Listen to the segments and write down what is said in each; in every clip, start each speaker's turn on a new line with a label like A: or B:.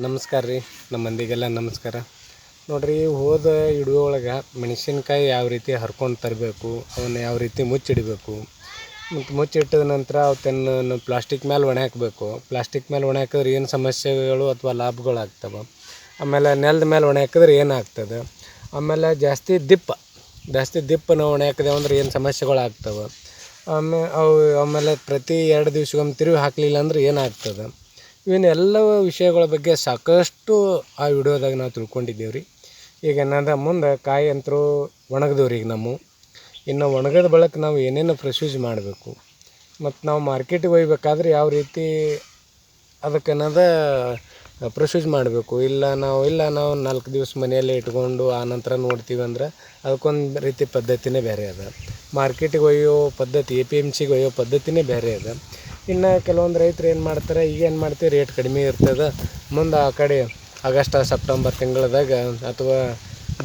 A: ನಮಸ್ಕಾರ ರೀ, ನಮ್ಮ ಮಂದಿಗೆಲ್ಲ ನಮಸ್ಕಾರ. ನೋಡಿರಿ, ಹೋದ ಹಿಡುವ ಒಳಗೆ ಮೆಣಸಿನ್ಕಾಯಿ ಯಾವ ರೀತಿ ಹರ್ಕೊಂಡು ತರಬೇಕು, ಅವನ್ನ ಯಾವ ರೀತಿ ಮುಚ್ಚಿಡಬೇಕು. ಮತ್ತು ಮುಚ್ಚಿಟ್ಟಿದ ನಂತರ ಅವತ್ತನ್ನು ಪ್ಲಾಸ್ಟಿಕ್ ಮೇಲೆ ಒಣ ಹಾಕಬೇಕು. ಪ್ಲಾಸ್ಟಿಕ್ ಮೇಲೆ ಒಣ ಹಾಕಿದ್ರೆ ಏನು ಸಮಸ್ಯೆಗಳು ಅಥವಾ ಲಾಭಗಳು ಆಗ್ತವೆ? ಆಮೇಲೆ ನೆಲದ ಮೇಲೆ ಒಣ ಹಾಕಿದ್ರೆ ಏನಾಗ್ತದೆ ಆಮೇಲೆ ಜಾಸ್ತಿ ದಿಪ್ಪ ಜಾಸ್ತಿ ದಿಪ್ಪ ನಾವು ಒಣ ಹಾಕಿದೆವು ಅಂದ್ರೆ ಏನು ಸಮಸ್ಯೆಗಳು ಆಗ್ತವೆ? ಆಮೇಲೆ ಅವು ಆಮೇಲೆ ಪ್ರತಿ ಎರಡು ದಿವ್ಸಕ್ಕೊಮ್ಮೆ ತಿರುವಿ ಹಾಕಲಿಲ್ಲ ಅಂದ್ರೆ ಏನಾಗ್ತದೆ ಇವನ್ನ ಎಲ್ಲ ವಿಷಯಗಳ ಬಗ್ಗೆ ಸಾಕಷ್ಟು ಆ ವಿಡಿಯೋದಾಗ ನಾವು ತಿಳ್ಕೊಂಡಿದ್ದೇವೆ ರೀ ಈಗ ಏನಾದ ಮುಂದೆ ಕಾಯಿ ಅಂತರೂ ಒಣಗಿದವ್ರಿ ಈಗ ನಮ್ಮ. ಇನ್ನು ಒಣಗದ ಬಳಿಕ ನಾವು ಏನೇನು ಪ್ರೊಸೀಜ್ ಮಾಡಬೇಕು. ಮತ್ತು ನಾವು ಮಾರ್ಕೆಟಿಗೆ ಒಯ್ಬೇಕಾದ್ರೆ ಯಾವ ರೀತಿ ಅದಕ್ಕೆ ಏನದ ಪ್ರೊಸೀಜ್ ಮಾಡಬೇಕು. ಇಲ್ಲ ನಾವು ಇಲ್ಲ ನಾವು ನಾಲ್ಕು ದಿವಸ ಮನೆಯಲ್ಲೇ ಇಟ್ಕೊಂಡು ಆ ನಂತರ ನೋಡ್ತೀವಿ ಅಂದ್ರೆ ಅದಕ್ಕೊಂದು ರೀತಿ ಪದ್ಧತಿನೇ ಬೇರೆ ಅದ. ಮಾರ್ಕೆಟಿಗೆ ಒಯ್ಯೋ ಪದ್ಧತಿ ಎ ಪಿ ಎಂ ಸಿಗೆ ಒಯ್ಯೋ ಪದ್ಧತಿನೇ ಬೇರೆ ಅದ. ಇನ್ನು ಕೆಲವೊಂದು ರೈತರು ಏನು ಮಾಡ್ತಾರೆ, ಈಗ ಏನು ಮಾಡ್ತೀವಿ ರೇಟ್ ಕಡಿಮೆ ಇರ್ತದೆ. ಮುಂದೆ ಆ ಕಡೆ ಆಗಸ್ಟ್, ಸೆಪ್ಟೆಂಬರ್ ತಿಂಗಳದಾಗ ಅಥವಾ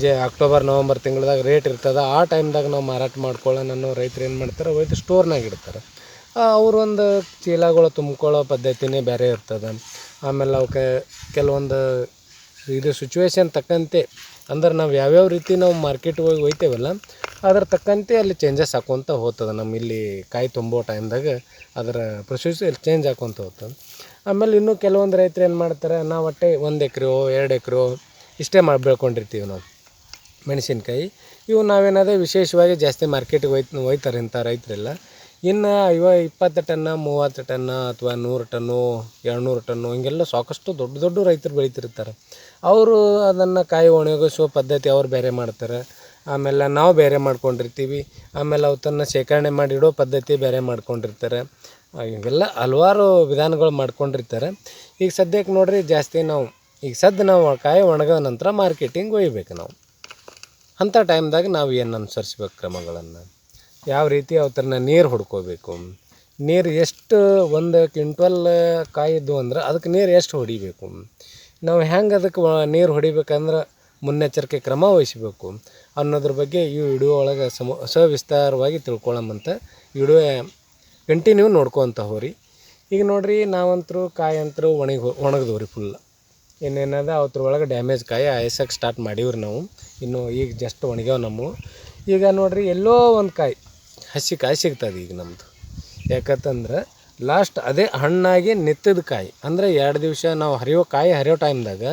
A: ಜೆ ಅಕ್ಟೋಬರ್, ನವಂಬರ್ ತಿಂಗಳದಾಗ ರೇಟ್ ಇರ್ತದೆ. ಆ ಟೈಮ್ದಾಗ ನಾವು ಮಾರಾಟ ಮಾಡ್ಕೊಳ್ಳೋಣ ಅನ್ನೋ ರೈತರು ಏನು ಮಾಡ್ತಾರೆ ಒಯ್ದು ಸ್ಟೋರ್ನಾಗ ಇಡ್ತಾರೆ. ಅವ್ರೊಂದು ಚೀಲಗಳು ತುಂಬ್ಕೊಳ್ಳೋ ಪದ್ಧತಿನೇ ಬೇರೆ ಇರ್ತದೆ. ಆಮೇಲೆ ಅವಕ್ಕೆ ಕೆಲವೊಂದು ಇದು ಸಿಚುವೇಶನ್ ತಕ್ಕಂತೆ. ಅಂದ್ರೆ ನಾವು ಯಾವ್ಯಾವ ರೀತಿ ನಾವು ಮಾರ್ಕೆಟ್ ಹೋಗಿ ಒಯ್ತೇವಲ್ಲ ಅದ್ರ ತಕ್ಕಂತೆ ಅಲ್ಲಿ ಚೇಂಜಸ್ ಹಾಕ್ಕೊಂತ ಹೋಗ್ತದೆ. ನಮ್ಮ ಇಲ್ಲಿ ಕಾಯಿ ತುಂಬೋ ಟೈಮ್ದಾಗ ಅದರ ಪ್ರೊಸೀಜರ್ ಚೇಂಜ್ ಹಾಕ್ಕೊಂತ ಹೋಗ್ತದೆ. ಆಮೇಲೆ ಇನ್ನೂ ಕೆಲವೊಂದು ರೈತರು ಏನು ಮಾಡ್ತಾರೆ, ನಾವು ಒಟ್ಟೆ ಒಂದು ಎಕ್ರೆಯೋ, ಎರಡು ಎಕ್ರೆಯೋ ಇಷ್ಟೇ ಮಾಡಿ ಬೆಳ್ಕೊಂಡಿರ್ತೀವಿ ನಾವು. ಮೆಣಸಿನ್ಕಾಯಿ, ಇವು ನಾವೇನಾದ್ರೆ ವಿಶೇಷವಾಗಿ ಜಾಸ್ತಿ ಮಾರ್ಕೆಟಿಗೆ ಒಯ್ತು ಒಯ್ತಾರೆ ಇಂಥ ರೈತರೆಲ್ಲ. ಇನ್ನು ಇವ ಇಪ್ಪತ್ತು ಟನ್ನ ಮೂವತ್ತು ಟನ್ನ ಅಥವಾ ನೂರು ಟನ್ನು ಎರಡುನೂರು ಟನ್ನು ಹಿಂಗೆಲ್ಲ ಸಾಕಷ್ಟು ದೊಡ್ಡ ದೊಡ್ಡ ರೈತರು ಬೆಳೀತಿರ್ತಾರೆ. ಅವರು ಅದನ್ನು ಕಾಯಿ ಒಣಗಿಸುವ ಪದ್ಧತಿ ಅವ್ರು ಬೇರೆ ಮಾಡ್ತಾರೆ. ಆಮೇಲೆ ನಾವು ಬೇರೆ ಮಾಡ್ಕೊಂಡಿರ್ತೀವಿ. ಆಮೇಲೆ ಅವತ್ತನ್ನು ಶೇಖರಣೆ ಮಾಡಿ ಇಡೋ ಪದ್ಧತಿ ಬೇರೆ ಮಾಡ್ಕೊಂಡಿರ್ತಾರೆ. ಇವೆಲ್ಲ ಹಲವಾರು ವಿಧಾನಗಳು ಮಾಡ್ಕೊಂಡಿರ್ತಾರೆ. ಈಗ ಸದ್ಯಕ್ಕೆ ನೋಡಿರಿ ಜಾಸ್ತಿ ನಾವು, ಈಗ ಸದ್ಯ ನಾವು ಕಾಯಿ ಒಣಗಿದ ನಂತರ ಮಾರ್ಕೆಟಿಂಗ್ ಒಯ್ಬೇಕು ನಾವು. ಅಂಥ ಟೈಮ್ದಾಗ ನಾವು ಏನು ಅನುಸರಿಸ್ಬೇಕು ಕ್ರಮಗಳನ್ನು? ಯಾವ ರೀತಿ ಅವತ್ತನ್ನ ನೀರು ಹೊಡ್ಕೋಬೇಕು? ನೀರು ಎಷ್ಟು ಒಂದು ಕ್ವಿಂಟಲ್ ಕಾಯಿದ್ದು ಅಂದ್ರೆ ಅದಕ್ಕೆ ನೀರು ಎಷ್ಟು ಹೊಡಿಬೇಕು? ನಾವು ಹೆಂಗೆ ಅದಕ್ಕೆ ನೀರು ಹೊಡಿಬೇಕಂದ್ರೆ ಮುನ್ನೆಚ್ಚರಿಕೆ ಕ್ರಮ ವಹಿಸಬೇಕು? ಅನ್ನೋದ್ರ ಬಗ್ಗೆ ಈ ವಿಡಿಯೋ ಒಳಗೆ ಸಮ ಸವಿಸ್ತಾರವಾಗಿ ತಿಳ್ಕೊಳ್ಳಮಂತೆ ವಿಡಿಯೋ ಕಂಟಿನ್ಯೂ ನೋಡ್ಕೊತ ಹೋರಿ ಈಗ ನೋಡ್ರಿ, ನಾವಂತರೂ ಕಾಯಿ ಅಂತರೂ ಒಣಗಿ ಒಣಗಿದ್ವು ರೀ ಫುಲ್ ಇನ್ನೇನದ ಒಳಗೆ ಡ್ಯಾಮೇಜ್ ಕಾಯಿ ಆಯ್ಸಕ್ಕೆ ಸ್ಟಾರ್ಟ್ ಮಾಡೀವ್ರಿ ನಾವು. ಇನ್ನು ಈಗ ಜಸ್ಟ್ ಒಣಗ್ಯಾವ ನಮ್ಮ. ಈಗ ನೋಡ್ರಿ, ಎಲ್ಲೋ ಒಂದು ಕಾಯಿ ಹಸಿ ಕಾಯಿ ಸಿಗ್ತದೆ ಈಗ ನಮ್ಮದು ಯಾಕಂತಂದ್ರೆ ಲಾಸ್ಟ್ ಅದೇ ಹಣ್ಣಾಗಿ ನಿತ್ತದ ಕಾಯಿ. ಅಂದರೆ ಎರಡು ದಿವಸ ನಾವು ಹರಿಯೋ ಕಾಯಿ ಹರಿಯೋ ಟೈಮ್ದಾಗ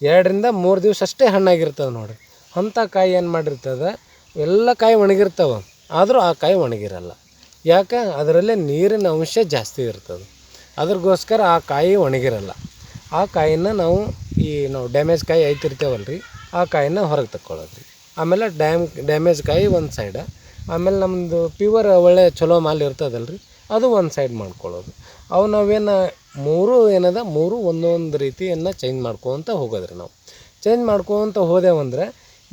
A: ಎರಡರಿಂದ ಮೂರು ದಿವಸ ಅಷ್ಟೇ ಹಣ್ಣಾಗಿರ್ತದೆ ನೋಡ್ರಿ. ಅಂಥ ಕಾಯಿ ಏನು ಮಾಡಿರ್ತದೆ? ಎಲ್ಲ ಕಾಯಿ ಒಣಗಿರ್ತವೆ. ಆದರೂ ಆ ಕಾಯಿ ಒಣಗಿರಲ್ಲ. ಯಾಕೆ? ಅದರಲ್ಲೇ ನೀರಿನ ಅಂಶ ಜಾಸ್ತಿ ಇರ್ತದೆ. ಅದ್ರಗೋಸ್ಕರ ಆ ಕಾಯಿ ಒಣಗಿರಲ್ಲ. ಆ ಕಾಯಿನ ನಾವು ಈ ನಾವು ಡ್ಯಾಮೇಜ್ ಕಾಯಿ ಐತಿರ್ತೇವಲ್ಲ ರೀ ಆ ಕಾಯಿನ ಹೊರಗೆ ತಕ್ಕೊಳ್ಳೋದು ರೀ ಆಮೇಲೆ ಡ್ಯಾಮ್ ಡ್ಯಾಮೇಜ್ ಕಾಯಿ ಒಂದು ಸೈಡ ಆಮೇಲೆ ನಮ್ಮದು ಪ್ಯೂವರ್ ಒಳ್ಳೆ ಚಲೋ ಮಾಲ್ ಇರ್ತದಲ್ಲ ರೀ ಅದು ಒಂದು ಸೈಡ್ ಮಾಡ್ಕೊಳ್ಳೋದು. ಅವು ನಾವೇನು ಮೂರು ಏನದ, ಮೂರು ಒಂದೊಂದು ರೀತಿಯನ್ನು ಚೇಂಜ್ ಮಾಡ್ಕೊತ ಹೋಗೋದು ರೀ ನಾವು. ಚೇಂಜ್ ಮಾಡ್ಕೊತ ಹೋದೆವಂದ್ರೆ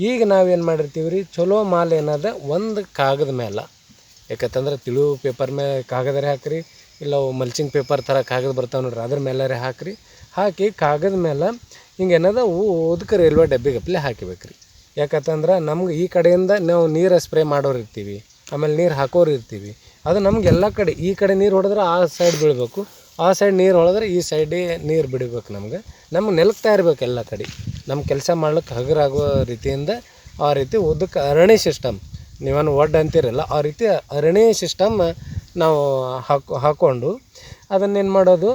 A: ಈಗ ನಾವೇನು ಮಾಡಿರ್ತೀವಿ ರೀ ಚಲೋ ಮಾಲ್ ಏನದ ಒಂದು ಕಾಗದ ಮೇಲೆ ಯಾಕಂತಂದ್ರೆ ತಿಳು ಪೇಪರ್ ಮೇಲೆ ಕಾಗದರೆ ಹಾಕ್ರಿ, ಇಲ್ಲ ಮಲ್ಚಿಂಗ್ ಪೇಪರ್ ಥರ ಕಾಗದ ಬರ್ತಾವೆ ನೋಡ್ರಿ, ಅದ್ರ ಮೇಲಾರೆ ಹಾಕ್ರಿ. ಹಾಕಿ ಕಾಗದ ಮೇಲೆ ಹಿಂಗೆ ಏನದ ಓದಕ್ಕೆ ರೈಲ್ವೆ ಡಬ್ಬಿಗಪ್ಲೆ ಹಾಕಿಬೇಕ್ರಿ. ಯಾಕಂತಂದ್ರೆ ನಮ್ಗೆ ಈ ಕಡೆಯಿಂದ ನಾವು ನೀರು ಸ್ಪ್ರೇ ಮಾಡೋರು ಇರ್ತೀವಿ, ಆಮೇಲೆ ನೀರು ಹಾಕೋರು ಇರ್ತೀವಿ. ಅದು ನಮ್ಗೆ ಎಲ್ಲ ಕಡೆ, ಈ ಕಡೆ ನೀರು ಹೊಡೆದ್ರೆ ಆ ಸೈಡ್ ಬೀಳಬೇಕು, ಆ ಸೈಡ್ ನೀರು ಹೊಡೆದ್ರೆ ಈ ಸೈಡೇ ನೀರು ಬಿಡಬೇಕು ನಮ್ಗೆ. ನಮ್ಗೆ ನೆಲಕ್ತಾ ಇರ್ಬೇಕು ಎಲ್ಲ ಕಡೆ. ನಮ್ಮ ಕೆಲಸ ಮಾಡ್ಲಿಕ್ಕೆ ಹಗುರಾಗುವ ರೀತಿಯಿಂದ ಆ ರೀತಿ ಉದ್ದಕ್ಕೆ ಅರಣಿ ಸಿಸ್ಟಮ್, ನೀವೇನು ಒಡ್ ಅಂತೀರಲ್ಲ, ಆ ರೀತಿ ಅರಣಿ ಸಿಸ್ಟಮ್ ನಾವು ಹಾಕೊ ಹಾಕ್ಕೊಂಡು ಅದನ್ನೇನು ಮಾಡೋದು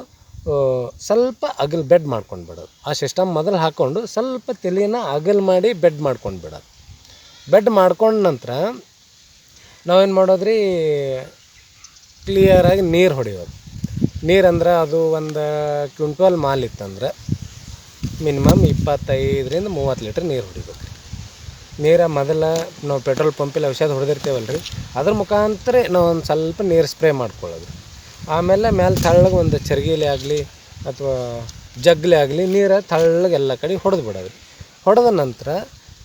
A: ಸ್ವಲ್ಪ ಅಗಲ್ ಬೆಡ್ ಮಾಡ್ಕೊಂಡು ಬಿಡೋದು. ಆ ಸಿಸ್ಟಮ್ ಮೊದಲು ಹಾಕ್ಕೊಂಡು ಸ್ವಲ್ಪ ತಲೆನ ಅಗಲ್ ಮಾಡಿ ಬೆಡ್ ಮಾಡ್ಕೊಂಡು ಬಿಡೋದು. ಬೆಡ್ ಮಾಡ್ಕೊಂಡ ನಂತರ ನಾವೇನು ಮಾಡೋದ್ರಿ ಕ್ಲಿಯರಾಗಿ ನೀರು ಹೊಡೆಯೋದು. ನೀರಂದ್ರೆ ಅದು ಒಂದು ಕ್ವಿಂಟಲ್ ಮಾಲ್ ಇತ್ತಂದ್ರೆ ಮಿನಿಮಮ್ ಇಪ್ಪತ್ತೈದರಿಂದ ಮೂವತ್ತು ಲೀಟ್ರ್ ನೀರು ಹೊಡಿಬೇಕು ರೀ ನೀರ ಮೊದಲ ನಾವು ಪೆಟ್ರೋಲ್ ಪಂಪಲ್ಲಿ ಔಷಧ ಹೊಡೆದಿರ್ತೇವಲ್ಲ ರೀ ಅದ್ರ ಮುಖಾಂತರ ನಾವು ಒಂದು ಸ್ವಲ್ಪ ನೀರು ಸ್ಪ್ರೇ ಮಾಡ್ಕೊಳ್ಳೋದು. ಆಮೇಲೆ ಮೇಲೆ ತಳ್ಳಗೆ ಒಂದು ಚರ್ಗಿಲಿ ಆಗಲಿ ಅಥವಾ ಜಗ್ಲಿ ಆಗಲಿ ನೀರು ತಳ್ಳಗೆ ಎಲ್ಲ ಕಡೆ ಹೊಡೆದು ಬಿಡೋದು ರೀ ಹೊಡೆದ ನಂತರ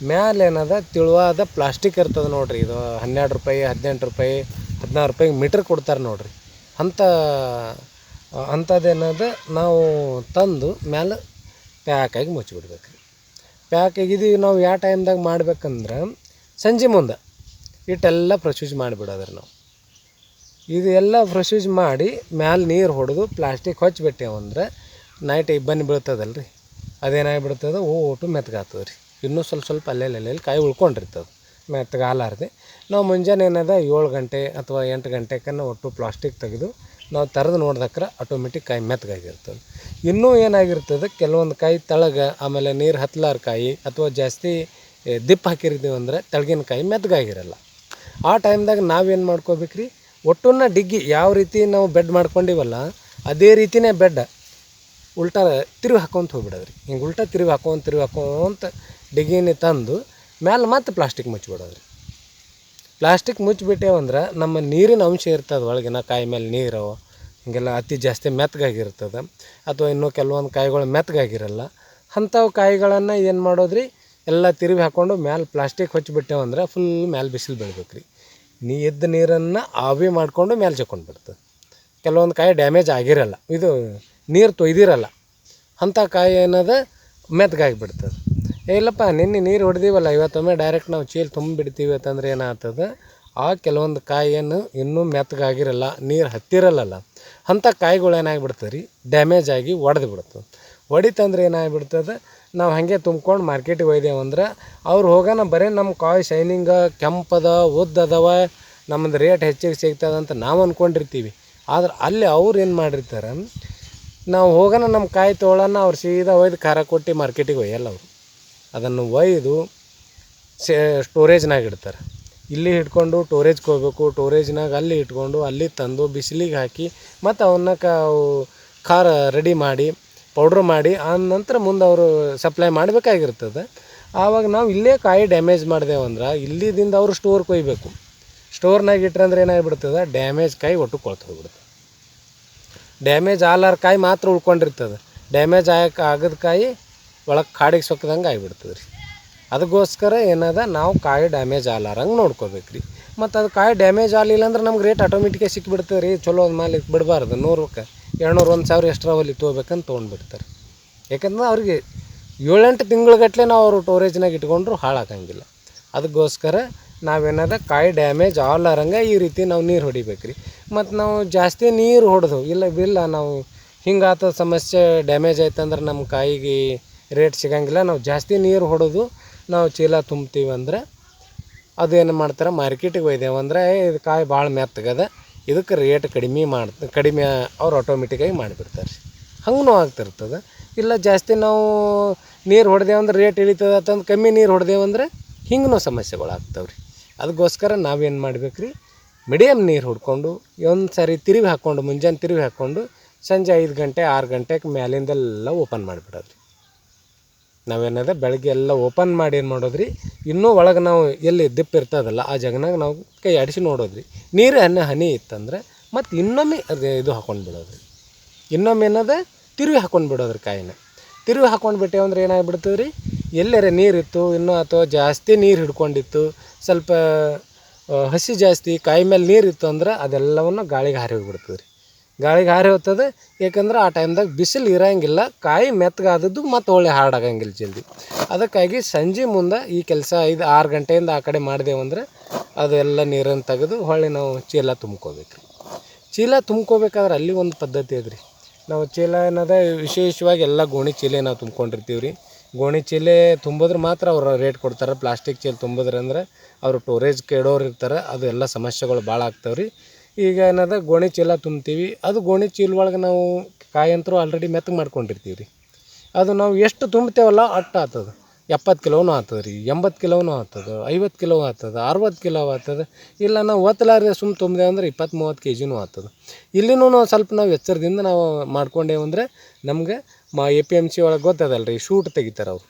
A: ಮ್ಯಾಲೆ ಏನದ ತಿಳುವಾದ ಪ್ಲಾಸ್ಟಿಕ್ ಇರ್ತದೆ ನೋಡಿರಿ, ಇದು ಹನ್ನೆರಡು ರೂಪಾಯಿ, ಹದಿನೆಂಟು ರೂಪಾಯಿ, ಹದಿನಾರು ರೂಪಾಯಿ ಮೀಟ್ರ್ ಕೊಡ್ತಾರೆ ನೋಡಿರಿ. ಅಂಥ ಅಂಥದ್ದೇನದ ನಾವು ತಂದು ಮ್ಯಾಲೆ ಪ್ಯಾಕಾಗಿ ಮುಚ್ಚಿಬಿಡ್ಬೇಕು ರೀ ಪ್ಯಾಕ್ ಇದು ನಾವು ಯಾವ ಟೈಮ್ದಾಗ ಮಾಡ್ಬೇಕಂದ್ರೆ ಸಂಜೆ ಮುಂದೆ ಇಟ್ಟೆಲ್ಲ ಪ್ರೊಸೀಜ್ ಮಾಡಿಬಿಡೋದ್ರಿ ನಾವು. ಇದು ಎಲ್ಲ ಮಾಡಿ ಮ್ಯಾಲೆ ನೀರು ಹೊಡೆದು ಪ್ಲಾಸ್ಟಿಕ್ ಹೊಚ್ಚಿಬಿಟ್ಟೇವಂದ್ರೆ ನೈಟ್ ಇಬ್ಬನಿ ಬೀಳ್ತದಲ್ಲ ರೀ ಅದೇನಾಗಿಬಿಡ್ತದೆ? ಓ, ಓಟು ಮೆತ್ತಗಾಗ್ತದೆ ರೀ ಇನ್ನೂ ಸ್ವಲ್ಪ ಸ್ವಲ್ಪ ಅಲ್ಲೆಲ್ಲ ಅಲ್ಲೆಲ್ಲಿ ಕಾಯಿ ಉಳ್ಕೊಂಡಿರ್ತದೆ. ಮೆತ್ತಗಾಲಾರ್ದೆ ನಾವು ಮುಂಜಾನೆ ಏನದ? ಏಳು ಗಂಟೆ ಅಥವಾ ಎಂಟು ಗಂಟೆಕನ್ನ ಒಟ್ಟು ಪ್ಲಾಸ್ಟಿಕ್ ತೆಗೆದು ನಾವು ತರದು ನೋಡ್ದಕ್ರ ಆಟೋಮೆಟಿಕ್ ಕಾಯಿ ಮೆತ್ತಗಾಗಿರ್ತದೆ ಇನ್ನೂ ಏನಾಗಿರ್ತದೆ, ಕೆಲವೊಂದು ಕಾಯಿ ತಳಗ, ಆಮೇಲೆ ನೀರು ಹತ್ತಲಾರ ಕಾಯಿ ಅಥವಾ ಜಾಸ್ತಿ ದಿಪ್ಪು ಹಾಕಿರ್ತೀವಿ ಅಂದ್ರೆ ತೆಳಗಿನ ಕಾಯಿ ಮೆತ್ತಗಾಗಿರಲ್ಲ ಆ ಟೈಮ್ದಾಗ ನಾವೇನು ಮಾಡ್ಕೋಬೇಕ್ರಿ? ಒಟ್ಟನ್ನ ಡಿಗ್ಗಿ ಯಾವ ರೀತಿ ನಾವು ಬೆಡ್ ಮಾಡ್ಕೊಂಡಿವಲ್ಲ, ಅದೇ ರೀತಿನೇ ಬೆಡ್ ಉಲ್ಟಾ ತಿರುವಿ ಹಾಕೊಂತ ಹೋಗ್ಬಿಡೋದ್ರಿ. ಹಿಂಗೆ ಉಲ್ಟಾ ತಿರುವಿ ಹಾಕೊಂತ ತಿರುವಿ ಹಾಕೊಂತ ಡಿಗ್ಗಿನೇ ತಂದು ಮ್ಯಾಲೆ ಮತ್ತೆ ಪ್ಲಾಸ್ಟಿಕ್ ಮುಚ್ಚಿಬಿಡೋದ್ರಿ ಪ್ಲಾಸ್ಟಿಕ್ ಮುಚ್ಚಿಬಿಟ್ಟೇವಂದ್ರೆ ನಮ್ಮ ನೀರಿನ ಅಂಶ ಇರ್ತದೆ ಒಳಗಿನ ಕಾಯಿ ಮೇಲೆ ನೀರು. ಹಿಂಗೆಲ್ಲ ಅತಿ ಜಾಸ್ತಿ ಮೆತ್ತಗಾಗಿರ್ತದೆ ಅಥವಾ ಇನ್ನೂ ಕೆಲವೊಂದು ಕಾಯಿಗಳು ಮೆತ್ತಗಾಗಿರಲ್ಲ ಅಂಥವು ಕಾಯಿಗಳನ್ನು ಏನು ಮಾಡೋದ್ರಿ? ಎಲ್ಲ ತಿರುವಿ ಹಾಕ್ಕೊಂಡು ಮ್ಯಾಲೆ ಪ್ಲಾಸ್ಟಿಕ್ ಹೊಚ್ಚಿಬಿಟ್ಟೇವಂದ್ರೆ ಫುಲ್ ಮ್ಯಾಲೆ ಬಿಸಿಲು ಬೀಳ್ಬೇಕು ರೀ ನೀ ಎದ್ದ ನೀರನ್ನು ಆವಿ ಮಾಡಿಕೊಂಡು ಮ್ಯಾಲೆ ಚಕ್ಕೊಂಡು ಬಿಡ್ತದೆ ಕೆಲವೊಂದು ಕಾಯಿ ಡ್ಯಾಮೇಜ್ ಆಗಿರಲ್ಲ. ಇದು ನೀರು ತೊಯ್ದಿರಲ್ಲ. ಅಂಥ ಕಾಯಿ ಏನದ? ಮೆತ್ತಗಾಗಿಬಿಡ್ತದೆ ಇಲ್ಲಪ್ಪ, ನಿನ್ನೆ ನೀರು ಹೊಡೆದೀವಲ್ಲ, ಇವತ್ತೊಮ್ಮೆ ಡೈರೆಕ್ಟ್ ನಾವು ಚೀಲ ತುಂಬಿಬಿಡ್ತೀವಿ ಅಂತಂದ್ರೆ ಏನಾಗ್ತದೆ? ಆ ಕೆಲವೊಂದು ಕಾಯಿಯನ್ನು ಇನ್ನೂ ಮೆತ್ತಗಾಗಿರಲ್ಲ, ನೀರು ಹತ್ತಿರಲ್ಲಲ್ಲ ಅಂಥ ಕಾಯಿಗಳು ಏನಾಗ್ಬಿಡ್ತದೆ ರೀ ಡ್ಯಾಮೇಜ್ ಆಗಿ ಒಡೆದು ಬಿಡ್ತದೆ ಹೊಡಿತಂದ್ರೆ ಏನಾಗ್ಬಿಡ್ತದೆ? ನಾವು ಹಾಗೆ ತುಂಬ್ಕೊಂಡು ಮಾರ್ಕೆಟಿಗೆ ಒಯ್ದೇವು ಅಂದ್ರೆ ಅವ್ರು ಹೋಗೋಣ ಬರೀ ನಮ್ಮ ಕಾಯಿ ಶೈನಿಂಗ ಕೆಂಪದ, ಉದ್ದದವ ನಮ್ಮದು ರೇಟ್ ಹೆಚ್ಚಿಗೆ ಸಿಗ್ತದೆ ಅಂತ ನಾವು ಅಂದ್ಕೊಂಡಿರ್ತೀವಿ ಆದ್ರೆ ಅಲ್ಲಿ ಅವ್ರು ಏನು ಮಾಡಿರ್ತಾರೆ? ನಾವು ಹೋಗೋಣ ನಮ್ಮ ಕಾಯಿ ತೊಗೊಳ್ಳೋಣ ಅವ್ರು ಸೀದಾ ಒಯ್ದು ಖಾರ ಕೊಟ್ಟು ಮಾರ್ಕೆಟಿಗೆ ಒಯ್ಯಲ್ಲ ಅವರು. ಅದನ್ನು ಒಯ್ದು, ಸೇ ಸ್ಟೋರೇಜ್ನಾಗ ಇಡ್ತಾರೆ. ಇಲ್ಲಿ ಇಟ್ಕೊಂಡು ಟೋರೇಜ್ಗೆ ಹೋಗ್ಬೇಕು. ಟೋರೇಜ್ನಾಗ ಅಲ್ಲಿ ಇಟ್ಕೊಂಡು, ಅಲ್ಲಿ ತಂದು ಬಿಸಿಲಿಗೆ ಹಾಕಿ, ಮತ್ತು ಅವನ್ನ ಕಾವು ಖಾರ ರೆಡಿ ಮಾಡಿ ಪೌಡ್ರ್ ಮಾಡಿ ಆ ನಂತರ ಮುಂದೆ ಅವರು ಸಪ್ಲೈ ಮಾಡಬೇಕಾಗಿರ್ತದೆ. ಆವಾಗ ನಾವು ಇಲ್ಲೇ ಕಾಯಿ ಡ್ಯಾಮೇಜ್ ಮಾಡ್ದೇವಂದ್ರೆ ಇಲ್ಲಿದಿಂದ ಅವರು ಸ್ಟೋರ್ ಕೊಯ್ಬೇಕು. ಸ್ಟೋರ್ನಾಗ ಇಟ್ರಂದ್ರೆ ಏನಾಗ್ಬಿಡ್ತದೆ? ಡ್ಯಾಮೇಜ್ ಕಾಯಿ ಒಟ್ಟು ಕೊಳ್ತು ಹೋಗ್ಬಿಡ್ತದೆ. ಡ್ಯಾಮೇಜ್ ಆಲಾರ ಕಾಯಿ ಮಾತ್ರ ಉಳ್ಕೊಂಡಿರ್ತದೆ. ಡ್ಯಾಮೇಜ್ ಆಗಕ್ಕೆ ಆಗದ ಕಾಯಿ ಒಳಗೆ ಕಾಡಿಗೆ ಸೊಕ್ಕದಂಗೆ ಆಗಿಬಿಡ್ತದೆ ರೀ ಅದಕ್ಕೋಸ್ಕರ ಏನದ, ನಾವು ಕಾಯಿ ಡ್ಯಾಮೇಜ್ ಆಗ್ಲಾರಂಗೆ ನೋಡ್ಕೋಬೇಕು ರೀ ಮತ್ತು ಅದು ಕಾಯಿ ಡ್ಯಾಮೇಜ್ ಆಗಲಿಲ್ಲ ಅಂದ್ರೆ ನಮ್ಗೆ ರೇಟ್ ಆಟೋಮೆಟಿಕಾಗಿ ಸಿಕ್ಬಿಡ್ತದೆ ರೀ. ಚಲೋ ಮಾಲಿಕ್ ಬಿಡಬಾರ್ದು ನೂರಕ್ಕೆ ಎರಡುನೂರು, ಒಂದು ಸಾವಿರ ಎಕ್ಸ್ಟ್ರಾ ಹೊಲಿ ತೊಗೋಬೇಕಂತ ತೊಗೊಂಡ್ಬಿಡ್ತಾರೆ. ಯಾಕಂದ್ರೆ ಅವ್ರಿಗೆ ಏಳೆಂಟು ತಿಂಗಳಗಟ್ಲೆ ನಾವು ಅವರು ಟೋರೇಜ್ನಾಗ ಇಟ್ಕೊಂಡ್ರು ಹಾಳಾಗಂಗಿಲ್ಲ. ಅದಕ್ಕೋಸ್ಕರ ನಾವೇನದ, ಕಾಯಿ ಡ್ಯಾಮೇಜ್ ಆಲಾರಂಗ ಈ ರೀತಿ ನಾವು ನೀರು ಹೊಡಿಬೇಕು ರೀ ಮತ್ತು ನಾವು ಜಾಸ್ತಿ ನೀರು ಹೊಡೆದು, ಇಲ್ಲ ಇಲ್ಲ ನಾವು ಹಿಂಗಾತ ಸಮಸ್ಯೆ ಡ್ಯಾಮೇಜ್ ಆಯ್ತಂದ್ರೆ ನಮ್ಮ ಕಾಯಿಗೆ ರೇಟ್ ಸಿಗಂಗಿಲ್ಲ. ನಾವು ಜಾಸ್ತಿ ನೀರು ಹೊಡೆದು ನಾವು ಚೀಲ ತುಂಬ್ತೀವಿ ಅಂದ್ರೆ ಅದೇನು ಮಾಡ್ತಾರೆ, ಮಾರ್ಕೆಟಿಗೆ ಒಯ್ದೇವು ಅಂದ್ರೆ ಇದು ಕಾಯಿ ಭಾಳ ಮೆತ್ತಗದ, ಇದಕ್ಕೆ ರೇಟ್ ಕಡಿಮೆ ಮಾಡ್ತ ಕಡಿಮೆ ಅವ್ರು ಆಟೋಮೆಟಿಕಾಗಿ ಮಾಡಿಬಿಡ್ತಾರೆ. ಹಂಗೂ ಆಗ್ತಿರ್ತದೆ. ಇಲ್ಲ ಜಾಸ್ತಿ ನಾವು ನೀರು ಹೊಡೆದೇವು ಅಂದ್ರೆ ರೇಟ್ ಇಳಿತದೆ ಅಂತಂದು ಕಮ್ಮಿ ನೀರು ಹೊಡೆದೇವು ಅಂದ್ರೆ ಹಿಂಗೂ ಸಮಸ್ಯೆಗಳು ಆಗ್ತಾವೆ ರೀ ಅದಕ್ಕೋಸ್ಕರ ನಾವೇನು ಮಾಡ್ಬೇಕು ರೀ ಮೀಡಿಯಮ್ ನೀರು ಹುಡ್ಕೊಂಡು, ಒಂದು ಸಾರಿ ತಿರುವಿ ಹಾಕ್ಕೊಂಡು, ಮುಂಜಾನೆ ತಿರುವಿ ಹಾಕ್ಕೊಂಡು, ಸಂಜೆ ಐದು ಗಂಟೆ, ಆರು ಗಂಟೆಗೆ ಮ್ಯಾಲಿಂದೆಲ್ಲ ಓಪನ್ ಮಾಡಿಬಿಡೋದು ರೀ ನಾವೇನದ, ಬೆಳಗ್ಗೆ ಎಲ್ಲ ಓಪನ್ ಮಾಡಿ ಏನು ಮಾಡೋದ್ರಿ? ಇನ್ನೂ ಒಳಗೆ ನಾವು ಎಲ್ಲಿ ದಿಪ್ಪ ಇರ್ತದಲ್ಲ, ಆ ಜಾಗನಾಗ ನಾವು ಕೈ ಆಡಿಸಿ ನೋಡೋದ್ರಿ. ನೀರು ಹನಿ ಹನಿ ಇತ್ತಂದ್ರೆ ಮತ್ತು ಇನ್ನೊಮ್ಮೆ ಅದು ಇದು ಹಾಕೊಂಡು ಬಿಡೋದ್ರಿ. ಇನ್ನೊಮ್ಮೆ ಏನದ? ತಿರುವಿ ಹಾಕೊಂಡು ಬಿಡೋದ್ರಿ ಕಾಯಿನ. ತಿರುವಿ ಹಾಕೊಂಡು ಬಿಟ್ಟೆವು ಅಂದ್ರೆ ಏನಾಗ್ಬಿಡ್ತದೆ ರೀ ಎಲ್ಲರ ನೀರಿತ್ತು ಇನ್ನೂ ಅಥವಾ ಜಾಸ್ತಿ ನೀರು ಹಿಡ್ಕೊಂಡಿತ್ತು, ಸ್ವಲ್ಪ ಹಸಿ ಜಾಸ್ತಿ, ಕಾಯಿ ಮೇಲೆ ನೀರಿತ್ತು ಅಂದ್ರೆ ಅದೆಲ್ಲವನ್ನು ಗಾಳಿಗೆ ಹಾರಿ ಹೋಗ್ಬಿಡ್ತದೆ ರೀ ಗಾಳಿಗೆ ಹಾರಿ ಹೋಗ್ತದೆ ಏಕೆಂದ್ರೆ ಆ ಟೈಮ್ದಾಗ ಬಿಸಿಲು ಇರೋಂಗಿಲ್ಲ, ಕಾಯಿ ಮೆತ್ತಗಾದದ್ದು ಮತ್ತು ಒಳ್ಳೆ ಹಾರ್ಡಾಗಂಗಿಲ್ಲ ಜಲ್ದಿ. ಅದಕ್ಕಾಗಿ ಸಂಜೆ ಮುಂದೆ ಈ ಕೆಲಸ ಐದು ಆರು ಗಂಟೆಯಿಂದ ಆ ಕಡೆ ಮಾಡಿದೆವಂದ್ರೆ ಅದೆಲ್ಲ ನೀರನ್ನು ತೆಗೆದು ಹೊಳ್ಳಿ ನಾವು ಚೀಲ ತುಂಬ್ಕೋಬೇಕು. ರೀ ಚೀಲ ತುಂಬ್ಕೋಬೇಕಾದ್ರೆ ಅಲ್ಲಿ ಒಂದು ಪದ್ಧತಿ ಅದ ನಾವು ಚೀಲ ಏನದ ವಿಶೇಷವಾಗಿ ಎಲ್ಲ ಗೋಣಿ ಚೀಲ ನಾವು ತುಂಬ್ಕೊಂಡಿರ್ತೀವಿ ರೀ ಗೋಣಿ ಚೀಲೆ ತುಂಬಿದ್ರೆ ಮಾತ್ರ ಅವ್ರು ರೇಟ್ ಕೊಡ್ತಾರೆ. ಪ್ಲಾಸ್ಟಿಕ್ ಚೀಲ ತುಂಬಿದ್ರೆ ಅಂದ್ರೆ ಅವರು ಟೋರೇಜ್ ಕೆಡೋರು ಇರ್ತಾರೆ. ಅದು ಎಲ್ಲ ಸಮಸ್ಯೆಗಳು ಭಾಳ ಆಗ್ತಾವೆ ರೀ ಈಗ ಏನದ, ಗೋಣಿ ಚೀಲ ತುಂಬ್ತೀವಿ. ಅದು ಗೋಣಿ ಚೀಲ ಒಳಗೆ ನಾವು ಕಾಯಂತ್ರ ಆಲ್ರೆಡಿ ಮೆತ್ತಗೆ ಮಾಡ್ಕೊಂಡಿರ್ತೀವಿ ರೀ ಅದು ನಾವು ಎಷ್ಟು ತುಂಬ್ತೇವಲ್ಲ ಅಷ್ಟು ಆಗ್ತದೆ ಎಪ್ಪತ್ತು ಕಿಲೋನು ಆಗ್ತದೆ ರೀ ಎಂಬತ್ತು ಕಿಲೋನು ಆಗ್ತದೆ ಐವತ್ತು ಕಿಲೋ ಆಗ್ತದೆ ಅರವತ್ತು ಕಿಲೋ ಆಗ್ತದೆ ಇಲ್ಲ ನಾವು ಒತ್ತಲಾರ್ದೆ ಸುಮ್ಮ ತುಂಬಿದೆ ಅಂದ್ರೆ ಇಪ್ಪತ್ತು ಮೂವತ್ತು ಕೆ ಜಿನೂ ಆಗ್ತದೆ ಇಲ್ಲಿನೂ ಸ್ವಲ್ಪ ನಾವು ಎಚ್ಚರದಿಂದ ನಾವು ಮಾಡ್ಕೊಂಡೇವು ಅಂದರೆ ನಮಗೆ ಮಾ ಎ ಪಿ ಎಂ ಸಿ ಒಳಗೆ ಗೊತ್ತದಲ್ಲ ರೀ ಶೂಟ್ ತೆಗಿತಾರೆ ಅವರು.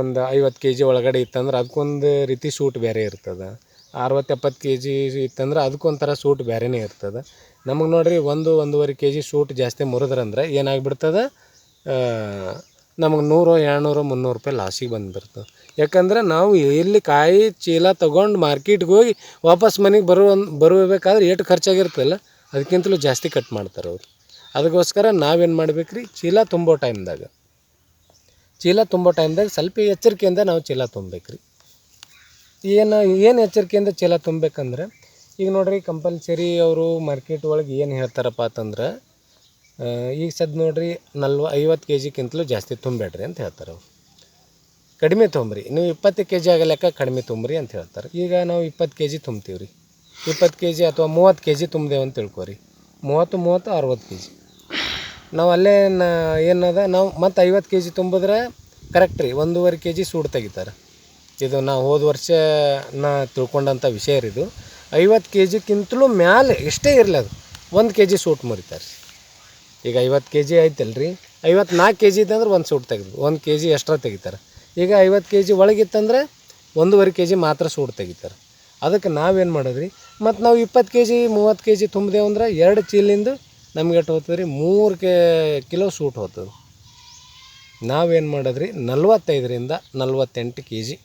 A: ಒಂದು ಐವತ್ತು ಕೆ ಜಿ ಒಳಗಡೆ ಇತ್ತಂದ್ರೆ ಅದಕ್ಕೊಂದು ರೀತಿ ಶೂಟ್ ಬೇರೆ ಇರ್ತದೆ. ಅರವತ್ತು ಎಪ್ಪತ್ತು ಕೆ ಜಿ ಇತ್ತಂದ್ರೆ ಅದಕ್ಕೊಂಥರ ಸೂಟ್ ಬೇರೆನೇ ಇರ್ತದೆ. ನಮಗೆ ನೋಡಿರಿ ಒಂದು ಒಂದೂವರೆ ಕೆ ಜಿ ಸೂಟ್ ಜಾಸ್ತಿ ಮುರಿದ್ರಂದ್ರೆ ಏನಾಗ್ಬಿಡ್ತದೆ? ನಮಗೆ ನೂರು, ಎರಡುನೂರು, ಮುನ್ನೂರು ರೂಪಾಯಿ ಲಾಸಿಗೆ ಬಂದ್ಬಿಡ್ತದೆ. ಯಾಕಂದ್ರೆ ನಾವು ಎಲ್ಲಿ ಕಾಯಿ ಚೀಲ ತೊಗೊಂಡು ಮಾರ್ಕೆಟ್ಗೆ ಹೋಗಿ ವಾಪಸ್ ಮನೆಗೆ ಬರುವ ಬರಬೇಕಾದ್ರೆ ಎಷ್ಟು ಖರ್ಚಾಗಿರ್ತಲ್ಲ ಅದಕ್ಕಿಂತಲೂ ಜಾಸ್ತಿ ಕಟ್ ಮಾಡ್ತಾರೆ ಅವರು. ಅದಕ್ಕೋಸ್ಕರ ನಾವೇನು ಮಾಡ್ಬೇಕು ರೀ ಚೀಲ ತುಂಬೋ ಟೈಮ್ದಾಗ, ಚೀಲ ತುಂಬೋ ಟೈಮ್ದಾಗ ಸ್ವಲ್ಪ ಎಚ್ಚರಿಕೆಯಿಂದ ನಾವು ಚೀಲ ತುಂಬಬೇಕು ಏನು ಏನು ಎಚ್ಚರಿಕೆಯಿಂದ ಚೀಲ ತುಂಬಬೇಕಂದ್ರೆ, ಈಗ ನೋಡಿರಿ ಕಂಪಲ್ಸರಿ ಅವರು ಮಾರ್ಕೆಟ್ ಒಳಗೆ ಏನು ಹೇಳ್ತಾರಪ್ಪ ಅಂತಂದ್ರೆ ಈಗ ಸದ್ ನೋಡಿರಿ ನಲ್ವ, ಐವತ್ತು ಕೆ ಜಿಗಿಂತಲೂ ಜಾಸ್ತಿ ತುಂಬಬೇಡ್ರಿ ಅಂತ ಹೇಳ್ತಾರೆ ಅವ್ರು. ಕಡಿಮೆ ತೊಂಬ್ರಿ, ನೀವು ಇಪ್ಪತ್ತು ಕೆ ಜಿ ಆಗೋ ಲೆಕ್ಕ ಕಡಿಮೆ ತುಂಬ್ರಿ ಅಂತ ಹೇಳ್ತಾರೆ. ಈಗ ನಾವು ಇಪ್ಪತ್ತು ಕೆ ಜಿ ತುಂಬ್ತೀವಿ ರೀ ಇಪ್ಪತ್ತು ಕೆ ಜಿ ಅಥವಾ ಮೂವತ್ತು ಕೆ ಜಿ ತುಂಬ್ದೇವು ಅಂತ ತಿಳ್ಕೊರಿ. ಮೂವತ್ತು ಮೂವತ್ತು, ಅರವತ್ತು ಕೆ ಜಿ ನಾವು ಅಲ್ಲೇ ನಾ ಏನದ ನಾವು ಮತ್ತು ಐವತ್ತು ಕೆ ಜಿ ತುಂಬಿದ್ರೆ ಕರೆಕ್ಟ್ ರೀ, ಒಂದೂವರೆ ಕೆ ಜಿ ಸೂಡು ತೆಗಿತಾರೆ. ಇದು ನಾವು ಹೋದ ವರ್ಷ ನಾ ತಿಳ್ಕೊಂಡಂಥ ವಿಷಯ ರೀ ಇದು. ಐವತ್ತು ಕೆ ಜಿಗಿಂತಲೂ ಮ್ಯಾಲೆ ಎಷ್ಟೇ ಇರಲಿ ಅದು. ಒಂದು ಕೆ ಜಿ ಸೂಟ್ ಮುರಿತಾರೆ ಈಗ ಐವತ್ತು ಕೆ ಜಿ ಐತಲ್ಲ ರೀ. ಐವತ್ನಾಲ್ಕು ಕೆ ಜಿ ಇದ್ದಂದ್ರೆ ಒಂದು ಸೂಟ್ ತೆಗೆದು, ಒಂದು ಕೆ ಜಿ ಎಕ್ಸ್ಟ್ರಾ ತೆಗಿತಾರೆ. ಈಗ ಐವತ್ತು ಕೆ ಜಿ ಒಳಗಿತ್ತಂದ್ರೆ ಒಂದೂವರೆ ಕೆ ಜಿ ಮಾತ್ರ ಸೂಟ್ ತೆಗಿತಾರೆ. ಅದಕ್ಕೆ ನಾವೇನು ಮಾಡೋದ್ರಿ? ಮತ್ತು ನಾವು ಇಪ್ಪತ್ತು ಕೆ ಜಿ ಮೂವತ್ತು ಕೆ ಜಿ ತುಂಬಿದೆವು ಅಂದ್ರೆ ಎರಡು ಚೀಲಿಂದ ನಮ್ಗೆ ಎಷ್ಟು ಹೋಗ್ತದೆ ರೀ? ಮೂರು ಕೆ, ಕಿಲೋ ಸೂಟ್ ಹೋಗ್ತದೆ. ನಾವೇನು ಮಾಡೋದ್ರಿ? ನಲ್ವತ್ತೈದರಿಂದ ನಲ್ವತ್ತೆಂಟು ಕೆ ಜಿ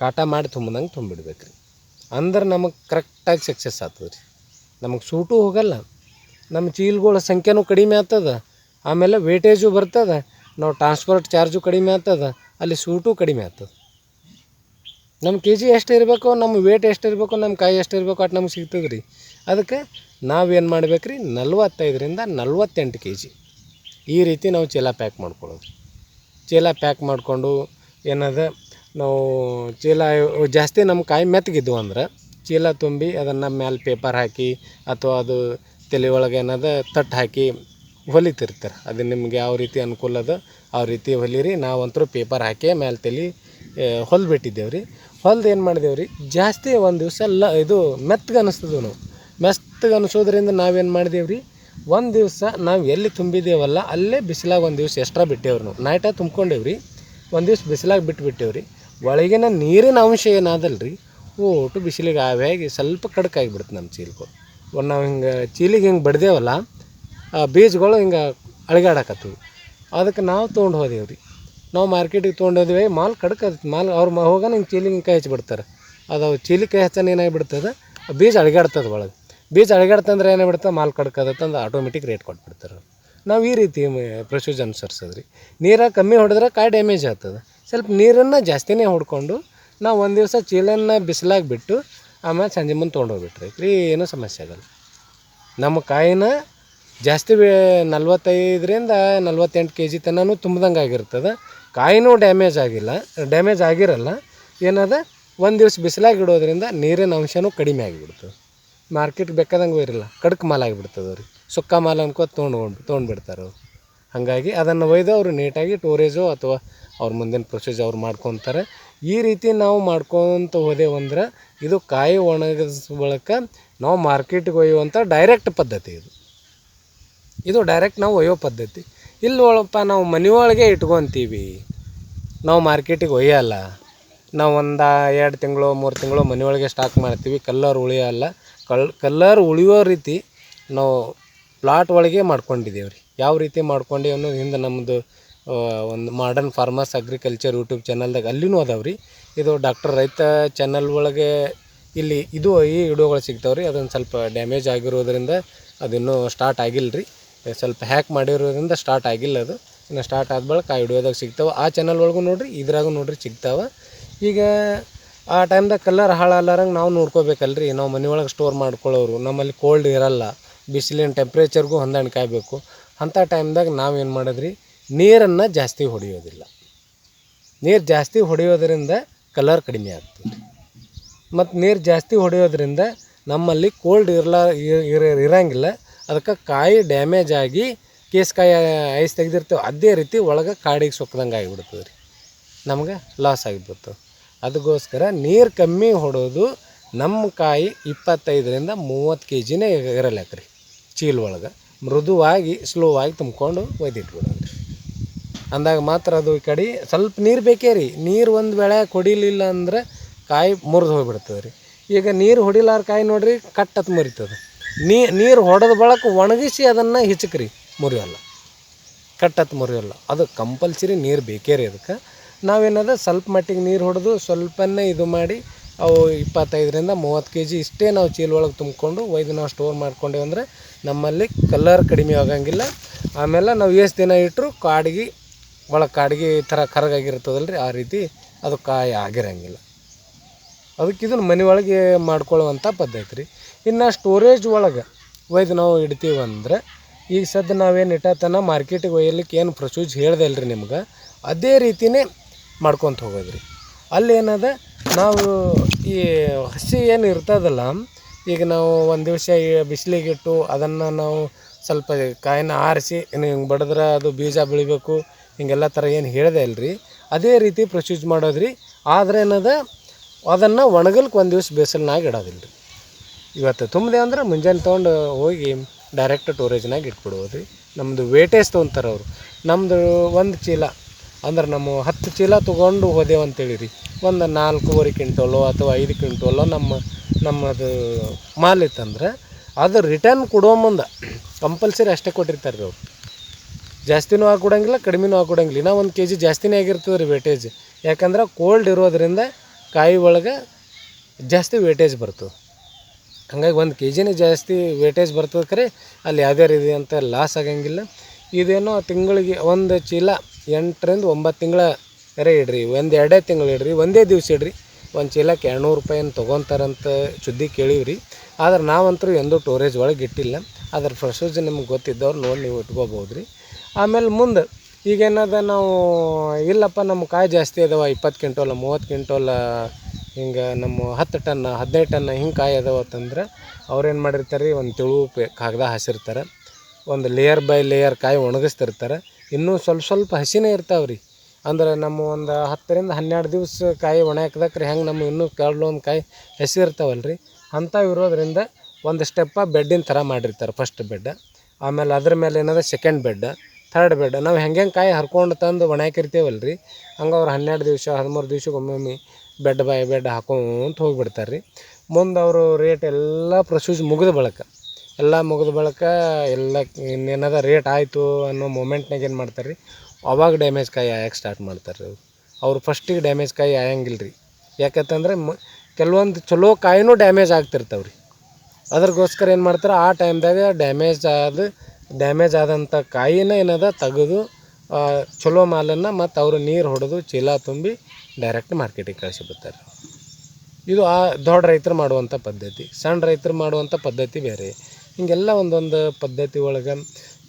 A: ಕಾಟ ಮಾಡಿ ತುಂಬಿದಂಗೆ ತುಂಬಿಡ್ಬೇಕು. ರೀ ಅಂದ್ರೆ ನಮಗೆ ಕರೆಕ್ಟಾಗಿ ಸಕ್ಸಸ್ ಆಗ್ತದೆ ರೀ ನಮಗೆ ಸೂಟು ಹೋಗಲ್ಲ. ನಮ್ಮ ಚೀಲ್ಗಳ ಸಂಖ್ಯೆನೂ ಕಡಿಮೆ ಆಗ್ತದ. ಆಮೇಲೆ ವೇಟೇಜು ಬರ್ತದೆ. ನಾವು ಟ್ರಾನ್ಸ್ಪೋರ್ಟ್ ಚಾರ್ಜು ಕಡಿಮೆ ಆಗ್ತದೆ. ಅಲ್ಲಿ ಸೂಟು ಕಡಿಮೆ ಆಗ್ತದೆ. ನಮ್ಮ ಕೆ ಜಿ ಎಷ್ಟು ಇರಬೇಕು ನಮ್ಮ ವೇಟ್ ಎಷ್ಟು ಇರಬೇಕು ನಮ್ಮ ಕಾಯಿ ಎಷ್ಟು ಇರಬೇಕು ಅಟ್ ನಮ್ಗೆ ಸಿಗ್ತದೆ ರೀ ಅದಕ್ಕೆ ನಾವೇನು ಮಾಡ್ಬೇಕು ರೀ ನಲ್ವತ್ತೈದರಿಂದ ನಲ್ವತ್ತೆಂಟು ಕೆ ಜಿ ಈ ರೀತಿ ನಾವು ಚೀಲ ಪ್ಯಾಕ್ ಮಾಡ್ಕೊಳ್ಳೋದು. ಚೀಲ ಪ್ಯಾಕ್ ಮಾಡಿಕೊಂಡು ಏನದ ನಾವು ಚೀಲ ಜಾಸ್ತಿ ನಮ್ಮ ಕಾಯಿ ಮೆತ್ತಗಿದ್ವು ಅಂದ್ರೆ ಚೀಲ ತುಂಬಿ ಅದನ್ನು ಮ್ಯಾಲೆ ಪೇಪರ್ ಹಾಕಿ ಅಥವಾ ಅದು ತಲೆ ಒಳಗೆ ಏನದ ತಟ್ಟು ಹಾಕಿ ಹೊಲಿತಿರ್ತಾರೆ. ಅದು ನಿಮ್ಗೆ ಯಾವ ರೀತಿ ಅನುಕೂಲ ಅದ ಆ ರೀತಿ ಹೊಲಿರಿ. ನಾವಂತೂ ಪೇಪರ್ ಹಾಕಿ ಮ್ಯಾಲೆ ತಲೆ ಹೊಲ್ಬಿಟ್ಟಿದ್ದೇವೆ ರೀ ಹೊಲ್ದು ಏನು ಮಾಡಿದೇವೆ ರೀ ಜಾಸ್ತಿ ಒಂದು ದಿವಸ ಲ ಇದು ಮೆತ್ತಗೆ ಅನಿಸ್ತದೆ ನಾವು. ಮೆತ್ತಗೆ ಅನ್ನಿಸೋದ್ರಿಂದ ನಾವೇನು ಮಾಡಿದೇವೆ ರೀ ಒಂದು ದಿವಸ ನಾವು ಎಲ್ಲಿ ತುಂಬಿದ್ದೇವಲ್ಲ ಅಲ್ಲೇ ಬಿಸಿಲಾಗ ಒಂದು ದಿವಸ ಎಕ್ಸ್ಟ್ರಾ ಬಿಟ್ಟೇವ್ರಿ ನಾವು. ನೈಟ ತುಂಬ್ಕೊಂಡೇವ್ರಿ. ಒಂದು ದಿವಸ ಬಿಸಿಲಾಗ ಬಿಟ್ಟು ಬಿಟ್ಟೇವ್ರಿ ರೀ ಒಳಗಿನ ನೀರಿನ ಅಂಶ ಏನಾದಲ್ಲ ರೀ ಓಟು ಬಿಸಿಲಿಗೆ ಆವಿಯಾಗಿ ಸ್ವಲ್ಪ ಕಡ್ಕಾಗಿಬಿಡುತ್ತೆ ನಮ್ಮ ಚೀಲಗಳು ಒಂದು ನಾವು ಹಿಂಗೆ ಚೀಲಿಗೆ ಹಿಂಗೆ ಬಡ್ದೇವಲ್ಲ, ಆ ಬೀಜಗಳು ಹಿಂಗೆ ಅಳಿಗಾಡಕತ್ತವು. ಅದಕ್ಕೆ ನಾವು ತೊಗೊಂಡು ಹೋದೇವು ರೀ ನಾವು ಮಾರ್ಕೆಟಿಗೆ ತೊಗೊಂಡು ಹೋದ್ವಿ, ಮಾಲ್ ಕಡಕ ಮಾಲ್ ಅವ್ರು ಮ ಹೋಗೋಣ ಹಿಂಗೆ ಚೀಲಿಗೆ ಹಿಂಗೆ ಕೈ ಹಚ್ಚಿಬಿಡ್ತಾರೆ ಅದು ಚೀಲಿ ಕೈ ಹಚ್ಚನ ಏನಾಗಿಬಿಡ್ತದೆ? ಬೀಜ ಅಳಗಾಡ್ತದೆ ಒಳಗೆ. ಬೀಜ ಅಳಗಾಡ್ತಂದ್ರೆ ಏನಾಗ್ಬಿಡ್ತದೆ? ಮಾಲ್ ಕಡ್ಕದತ್ತಂದು ಆಟೋಮೆಟಿಕ್ ರೇಟ್ ಕೊಟ್ಬಿಡ್ತಾರೆ. ನಾವು ಈ ರೀತಿ ಪ್ರೊಸೀಜರ್ ಅನುಸರಿಸೋದು ರೀ ನೀರ ಕಮ್ಮಿ ಹೊಡೆದ್ರೆ ಕಾಯಿ ಡ್ಯಾಮೇಜ್ ಆಗ್ತದೆ. ಸ್ವಲ್ಪ ನೀರನ್ನು ಜಾಸ್ತಿನೇ ಹೊಡ್ಕೊಂಡು ನಾವು ಒಂದು ದಿವಸ ಚೀಲನ್ನು ಬಿಸಿಲಾಗಿ ಬಿಟ್ಟು ಆಮೇಲೆ ಸಂಜೆ ಮುಂದೆ ತೊಗೊಂಡೋಗ್ಬಿಟ್ರಿ ರೀ ಏನೂ ಸಮಸ್ಯೆ ಆಗಲ್ಲ. ನಮ್ಮ ಕಾಯಿನ ಜಾಸ್ತಿ ಬೇ ನಲ್ವತ್ತೈದರಿಂದ ನಲ್ವತ್ತೆಂಟು ಕೆ ಜಿ ತನೂ ತುಂಬ್ದಂಗೆ ಆಗಿರ್ತದೆ. ಕಾಯಿನೂ ಡ್ಯಾಮೇಜ್ ಆಗಿಲ್ಲ, ಡ್ಯಾಮೇಜ್ ಆಗಿರಲ್ಲ. ಏನದ? ಒಂದು ದಿವಸ ಬಿಸಿಲಾಗಿ ಇಡೋದ್ರಿಂದ ನೀರಿನ ಅಂಶನೂ ಕಡಿಮೆ ಆಗಿಬಿಡ್ತದೆ. ಮಾರ್ಕೆಟ್ ಬೇಕಾದಂಗೆ ಇರಲ್ಲ, ಕಡಕ್ ಮಾಲ್ ಆಗಿಬಿಡ್ತದೆ ಅವ್ರಿಗೆ. ಸುಕ್ಕ ಮಾಲ್ ಅನ್ಕೋ ತೊಗೊಂಡು ತೊಗೊಂಡ್ಬಿಡ್ತಾರೆ ಅವ್ರು. ಹಾಗಾಗಿ ಅದನ್ನು ಒಯ್ದು ಅವರು ನೀಟಾಗಿ ಟೋರೇಜು ಅಥವಾ ಅವ್ರ ಮುಂದಿನ ಪ್ರೊಸೀಜರ್ ಅವ್ರು ಮಾಡ್ಕೊತಾರೆ. ಈ ರೀತಿ ನಾವು ಮಾಡ್ಕೊತ ಹೋದೆವಂದ್ರೆ ಇದು ಕಾಯಿ ಒಣಗಿಸ್ ಬಳಕ ನಾವು ಮಾರ್ಕೆಟಿಗೆ ಒಯ್ಯುವಂಥ ಡೈರೆಕ್ಟ್ ಪದ್ಧತಿ ಇದು. ಇದು ಡೈರೆಕ್ಟ್ ನಾವು ಒಯ್ಯೋ ಪದ್ಧತಿ. ಇಲ್ಲಿ ಒಳಪ್ಪ ನಾವು ಮನೆಯೊಳಗೆ ಇಟ್ಕೊತೀವಿ. ನಾವು ಮಾರ್ಕೆಟಿಗೆ ಒಯ್ಯಲ್ಲ. ನಾವು ಒಂದು ಎರಡು ತಿಂಗಳು, ಮೂರು ತಿಂಗಳು ಮನೆಯೊಳಗೆ ಸ್ಟಾಕ್ ಮಾಡ್ತೀವಿ. ಕಲ್ಲರ್ ಉಳಿಯೋಲ್ಲ. ಕಲ್ ಕಲ್ಲರ್ ಉಳಿಯೋ ರೀತಿ ನಾವು ಪ್ಲಾಟ್ ಒಳಗೆ ಮಾಡ್ಕೊಂಡಿದ್ದೇವೆ ರೀ ಯಾವ ರೀತಿ ಮಾಡ್ಕೊಂಡೀವಿ ಅನ್ನೋದು ಹಿಂದೆ ನಮ್ಮದು ಒಂದು ಮಾಡರ್ನ್ ಫಾರ್ಮರ್ಸ್ ಅಗ್ರಿಕಲ್ಚರ್ ಯೂಟ್ಯೂಬ್ ಚಾನಲ್ದಾಗ ಅಲ್ಲಿನೂ ಅದಾವೆ ರೀ ಇದು ಡಾಕ್ಟರ್ ರೈತ ಚಾನಲ್ ಒಳಗೆ ಇಲ್ಲಿ ಇದು ಈ ವಿಡಿಯೋಗಳು ಸಿಗ್ತಾವೆ ರೀ ಅದೊಂದು ಸ್ವಲ್ಪ ಡ್ಯಾಮೇಜ್ ಆಗಿರೋದ್ರಿಂದ ಅದಿನ್ನೂ ಸ್ಟಾರ್ಟ್ ಆಗಿಲ್ಲ ರೀ ಸ್ವಲ್ಪ ಹ್ಯಾಕ್ ಮಾಡಿರೋದ್ರಿಂದ ಸ್ಟಾರ್ಟ್ ಆಗಿಲ್ಲ ಅದು. ಇನ್ನು ಸ್ಟಾರ್ಟ್ ಆದ ಬಳಿಕ ಆ ವಿಡಿಯೋದಾಗ ಸಿಗ್ತಾವೆ. ಆ ಚಾನಲ್ ಒಳಗೂ ನೋಡಿರಿ, ಇದ್ರಾಗೂ ನೋಡಿರಿ ಸಿಗ್ತಾವೆ. ಈಗ ಆ ಟೈಮ್ದಾಗ ಕಲರ್ ಹಾಳಾಲಾರಂಗೆ ನಾವು ನೋಡ್ಕೋಬೇಕಲ್ರಿ. ನಾವು ಮನೆಯೊಳಗೆ ಸ್ಟೋರ್ ಮಾಡ್ಕೊಳ್ಳೋರು, ನಮ್ಮಲ್ಲಿ ಕೋಲ್ಡ್ ಇರಲ್ಲ, ಬಿಸಿಲಿನ ಟೆಂಪ್ರೇಚರ್ಗೂ ಹೊಂದಾಣಿಕೆ ಆಗಬೇಕು. ಅಂಥ ಟೈಮ್ದಾಗ ನಾವೇನು ಮಾಡೋದ್ರಿ? ನೀರನ್ನು ಜಾಸ್ತಿ ಹೊಡೆಯೋದಿಲ್ಲ. ನೀರು ಜಾಸ್ತಿ ಹೊಡೆಯೋದರಿಂದ ಕಲರ್ ಕಡಿಮೆ ಆಗ್ತದೆ. ಮತ್ತು ನೀರು ಜಾಸ್ತಿ ಹೊಡೆಯೋದ್ರಿಂದ ನಮ್ಮಲ್ಲಿ ಕೋಲ್ಡ್ ಇರಲ ಇರೋಂಗಿಲ್ಲ. ಅದಕ್ಕೆ ಕಾಯಿ ಡ್ಯಾಮೇಜ್ ಆಗಿ ಕೇಸ್ ಕಾಯಿ ಐಸ್ ತೆಗೆದಿರ್ತೇವೆ. ಅದೇ ರೀತಿ ಒಳಗೆ ಕಾಡಿಗೆ ಸೊಕ್ಕದಂಗೆ ಆಗಿಬಿಡ್ತದೆ ರೀ. ನಮ್ಗೆ ಲಾಸ್ ಆಗಿಬಿಡ್ತು ಅದಕ್ಕೋಸ್ಕರ ನೀರು ಕಮ್ಮಿ ಹೊಡೋದು ನಮ್ಮ ಕಾಯಿ ಇಪ್ಪತ್ತೈದರಿಂದ ಮೂವತ್ತು ಕೆ ಜಿನೇ ಇರಲ್ಯಾಕ ರೀ ಚೀಲ ಒಳಗೆ ಮೃದುವಾಗಿ ಸ್ಲೋವಾಗಿ ತುಂಬ್ಕೊಂಡು ಒಯ್ದಿಟ್ಬಿಡೋದು. ಅಂದಾಗ ಮಾತ್ರ ಅದು ಕಡೆ ಸ್ವಲ್ಪ ನೀರು ಬೇಕೇ ರೀ. ನೀರು ಒಂದು ವೇಳೆ ಕೊಡಿಲಿಲ್ಲ ಅಂದ್ರೆ ಕಾಯಿ ಮುರಿದು ಹೋಗ್ಬಿಡ್ತದೆ ರೀ. ಈಗ ನೀರು ಹೊಡಿಲಾರ ಕಾಯಿ ನೋಡಿರಿ ಕಟ್ಟತ್ ಮುರಿತದೆ. ನೀರು ಹೊಡೆದ ಬಳಕ ಒಣಗಿಸಿ ಅದನ್ನು ಹಿಚಕ್ರಿ, ಮುರಿಯೋಲ್ಲ. ಕಟ್ಟತ್ ಮುರಿಯೋಲ್ಲ. ಅದು ಕಂಪಲ್ಸರಿ ನೀರು ಬೇಕೇ ರೀ ಅದಕ್ಕೆ. ನಾವೇನದ ಸ್ವಲ್ಪ ಮಟ್ಟಿಗೆ ನೀರು ಹೊಡೆದು ಸ್ವಲ್ಪನೇ ಇದು ಮಾಡಿ ಅವು ಇಪ್ಪತ್ತೈದರಿಂದ ಮೂವತ್ತು ಕೆ ಜಿ ಇಷ್ಟೇ ನಾವು ಚೀಲ ಒಳಗೆ ತುಂಬಿಕೊಂಡು ಒಯ್ದು ನಾವು ಸ್ಟೋರ್ ಮಾಡ್ಕೊಂಡೇವಂದ್ರೆ ನಮ್ಮಲ್ಲಿ ಕಲರ್ ಕಡಿಮೆ ಆಗೋಂಗಿಲ್ಲ. ಆಮೇಲೆ ನಾವು ಎಷ್ಟು ದಿನ ಇಟ್ಟರು ಕಾಡಿಗೆ ಒಳಗೆ ಕಾಡಿಗೆ ಥರ ಕರಗಾಗಿರ್ತದಲ್ಲ ರೀ ಆ ರೀತಿ ಅದು ಕಾಯಿ ಆಗಿರಂಗಿಲ್ಲ. ಅದಕ್ಕೆ ಇದನ್ನು ಮನೆ ಒಳಗೆ ಮಾಡ್ಕೊಳ್ಳುವಂಥ ಪದ್ಧತಿ ರೀ ಇನ್ನು ಸ್ಟೋರೇಜ್ ಒಳಗೆ ಒಯ್ದು ನಾವು ಇಡ್ತೀವಂದ್ರೆ ಈಗ ಸದ್ಯ ನಾವೇನು ಇಟ್ಟತನ ಮಾರ್ಕೆಟಿಗೆ ಒಯ್ಯಲಿಕ್ಕೆ ಏನು ಪ್ರೊಸೀಜ್ ಹೇಳ್ದೆ ಅಲ್ರಿ ನಿಮ್ಗೆ? ಅದೇ ರೀತಿಯೇ ಮಾಡ್ಕೊತ ಹೋಗೋದು ರೀ ಅಲ್ಲೇನದ ನಾವು ಈ ಹಸಿ ಏನು ಇರ್ತದಲ್ಲ, ಈಗ ನಾವು ಒಂದು ದಿವಸ ಬಿಸಿಲಿಗಿಟ್ಟು ಅದನ್ನು ನಾವು ಸ್ವಲ್ಪ ಕಾಯಿನ ಆರಿಸಿ ಹಿಂಗೆ ಬಡಿದ್ರೆ ಅದು ಬೀಜ ಬೆಳಿಬೇಕು. ಹಿಂಗೆಲ್ಲ ಥರ ಏನು ಹೇಳಿದೆ ಅಲ್ರಿ ಅದೇ ರೀತಿ ಪ್ರೊಸೀಜ್ ಮಾಡೋದ್ರಿ. ಆದರೆ ಏನದ? ಅದನ್ನು ಒಣಗಲ್ಕೆ ಒಂದು ದಿವ್ಸ ಬೇಸಲ್ನಾಗ ಇಡೋದಿಲ್ಲ ರೀ ಇವತ್ತು ತುಂಬಿದೆ ಅಂದ್ರೆ ಮುಂಜಾನೆ ತೊಗೊಂಡು ಹೋಗಿ ಡೈರೆಕ್ಟ್ ಟೋರೇಜ್ನಾಗ ಇಟ್ಬಿಡ್ಬೋದು ರೀ ನಮ್ಮದು ವೇಟೇಜ್ ತೊಗೊಂತಾರೆ ಅವರು. ನಮ್ಮದು ಒಂದು ಚೀಲ. ಅಂದ್ರೆ ನಮ್ಮ ಹತ್ತು ಚೀಲ ತೊಗೊಂಡು ಹೋದೆವು ಅಂತೇಳಿ ರೀ ಒಂದು ನಾಲ್ಕೂವರೆ ಕ್ವಿಂಟೋಲೋ ಅಥವಾ ಐದು ಕ್ವಿಂಟೋಲೋ ನಮ್ಮ, ನಮ್ಮದು ಮಾಲ್ ಇತ್ತಂದ್ರೆ ಅದು ರಿಟರ್ನ್ ಕೊಡೋ ಮುಂದೆ. ಕಂಪಲ್ಸರಿ ಅಷ್ಟೇ ಕೊಟ್ಟಿರ್ತಾರೆ ರೀ ಅವ್ರು. ಜಾಸ್ತಿನೂ ಹಾಕೊಡಂಗಿಲ್ಲ, ಕಡಿಮೆನೂ ಹಾಕೊಡಂಗಿಲ್ಲ. ಇನ್ನೂ ಒಂದು ಕೆ ಜಿ ಜಾಸ್ತಿನೇ ಆಗಿರ್ತದೆ ರೀ ವೇಟೇಜ್ ಯಾಕಂದ್ರೆ ಕೋಲ್ಡ್ ಇರೋದರಿಂದ ಕಾಯಿ ಒಳಗೆ ಜಾಸ್ತಿ ವೇಟೇಜ್ ಬರ್ತದೆ. ಹಂಗಾಗಿ ಒಂದು ಕೆ ಜಿನೇ ಜಾಸ್ತಿ ವೇಟೇಜ್ ಬರ್ತದೆ ಖರೆ ಅಲ್ಲಿ ಯಾವುದೇ ಇದೆ ಅಂತ ಲಾಸ್ ಆಗಂಗಿಲ್ಲ. ಇದೇನೋ ತಿಂಗಳಿಗೆ ಒಂದು ಚೀಲ ಎಂಟರಿಂದ ಒಂಬತ್ತು ತಿಂಗಳ ಕರೆ ಇಡ್ರಿ, ಒಂದು ಎರಡೇ ತಿಂಗಳು ಇಡ್ರಿ, ಒಂದೇ ದಿವಸ ಇಡ್ರಿ. ಒಂದು ಚೀಲಕ್ಕೆ ಎರಡುನೂರು ರೂಪಾಯಿನ ತೊಗೊತಾರಂತ ಸುದ್ದಿ ಕೇಳೀವಿ ಆದ್ರೆ ನಾವಂತರೂ ಎಂದೂ ಟೋರೇಜ್ ಒಳಗೆ ಇಟ್ಟಿಲ್ಲ. ಅದ್ರ ಪ್ರೊಸೀಜರ್ ನಿಮ್ಗೆ ಗೊತ್ತಿದ್ದವ್ರು ನೋಡಿ ನೀವು ಇಟ್ಕೋಬೋದು ರೀ ಆಮೇಲೆ ಮುಂದೆ ಈಗೇನದ ನಾವು, ಇಲ್ಲಪ್ಪ ನಮ್ಮ ಕಾಯಿ ಜಾಸ್ತಿ ಅದಾವ, ಇಪ್ಪತ್ತು ಕ್ವಿಂಟೋಲ, ಮೂವತ್ತು ಕ್ವಿಂಟೋಲ, ಹಿಂಗೆ ನಮ್ಮ ಹತ್ತು ಟನ್, ಹದಿನೈದು ಟನ್ ಹಿಂಗೆ ಕಾಯಿ ಅದಾವ ಅಂತಂದ್ರೆ ಅವ್ರೇನು ಮಾಡಿರ್ತಾರೆ ರೀ ಒಂದು ತಿಳು ಪೇ, ಕಾಗದ ಹಾಸಿರ್ತಾರೆ, ಒಂದು ಲೇಯರ್ ಬೈ ಲೇಯರ್ ಕಾಯಿ ಒಣಗಿಸ್ತಿರ್ತಾರೆ. ಇನ್ನೂ ಸ್ವಲ್ಪ ಸ್ವಲ್ಪ ಹಸಿನೇ ಇರ್ತಾವೆ ರೀ. ಅಂದ್ರೆ ನಮ್ಮ ಒಂದು ಹತ್ತರಿಂದ ಹನ್ನೆರಡು ದಿವಸ ಕಾಯಿ ಒಣ ಹಾಕ್ದಕ್ರೆ ಹೆಂಗೆ ನಮ್ಮ ಇನ್ನೂ ಒಂದು ಕಾಯಿ ಹಸಿ ಇರ್ತಾವಲ್ಲ ರೀ ಅಂಥವು ಇರೋದ್ರಿಂದ ಒಂದು ಸ್ಟೆಪ್ಪ ಬೆಡ್ಡಿನ ಥರ ಮಾಡಿರ್ತಾರೆ ಫಸ್ಟ್ ಬೆಡ್ ಆಮೇಲೆ ಅದ್ರ ಮೇಲೆ ಏನದ ಸೆಕೆಂಡ್ ಬೆಡ್ ಥರ್ಡ್ ಬೆಡ್. ನಾವು ಹೆಂಗೆ ಕಾಯಿ ಹರ್ಕೊಂಡು ತಂದು ಒಣ ಹಾಕಿರ್ತೀವಲ್ಲ ರೀ ಹಂಗೆ ಅವ್ರು ಹನ್ನೆರಡು ದಿವಸ, ಹದಿಮೂರು ದಿವ್ಸಕ್ಕೆ ಒಮ್ಮೊಮ್ಮೆ ಬೆಡ್ ಬಾಯ್ ಬೆಡ್ ಹಾಕೊಂತ ಹೋಗಿಬಿಡ್ತಾರೆ ರೀ ಮುಂದೆ ಅವರು ರೇಟ್ ಎಲ್ಲ ಪ್ರೊಸೀಜ್ ಮುಗಿದ ಬಳಿಕ, ಎಲ್ಲ ಮುಗಿದ ಬಳಿಕ ಎಲ್ಲ ಇನ್ನೇನದ ರೇಟ್ ಆಯಿತು ಅನ್ನೋ ಮೂಮೆಂಟ್ನಾಗ ಏನು ಮಾಡ್ತಾರೆ ರೀ ಅವಾಗ ಡ್ಯಾಮೇಜ್ ಕಾಯಿ ಆಯಕ್ಕೆ ಸ್ಟಾರ್ಟ್ ಮಾಡ್ತಾರೆ ರೀ ಅವ್ರು ಅವ್ರು ಫಸ್ಟಿಗೆ ಡ್ಯಾಮೇಜ್ ಕಾಯಿ ಆಯಂಗಿಲ್ಲ ರೀ ಯಾಕಂತಂದ್ರೆ ಮ, ಕೆಲವೊಂದು ಚಲೋ ಕಾಯಿನೂ ಡ್ಯಾಮೇಜ್ ಆಗ್ತಿರ್ತಾವೆ ರೀ ಅದ್ರಗೋಸ್ಕರ ಏನು ಮಾಡ್ತಾರೆ, ಆ ಟೈಮ್ದಾಗ ಡ್ಯಾಮೇಜ್ ಆದ ಡ್ಯಾಮೇಜ್ ಆದಂಥ ಕಾಯಿನ ಏನದ, ತೆಗೆದು ಚಲೋ ಮಾಲನ್ನು ಮತ್ತು ಅವರು ನೀರು ಹೊಡೆದು ಚೀಲ ತುಂಬಿ ಡೈರೆಕ್ಟ್ ಮಾರ್ಕೆಟಿಗೆ ಕಳಿಸಿಬಿಡ್ತಾರೆ ಇದು ಆ ದೊಡ್ಡ ರೈತರು ಮಾಡುವಂಥ ಪದ್ಧತಿ, ಸಣ್ಣ ರೈತರು ಮಾಡುವಂಥ ಪದ್ಧತಿ ಬೇರೆ. ಹೀಗೆಲ್ಲ ಒಂದೊಂದು ಪದ್ಧತಿ ಒಳಗೆ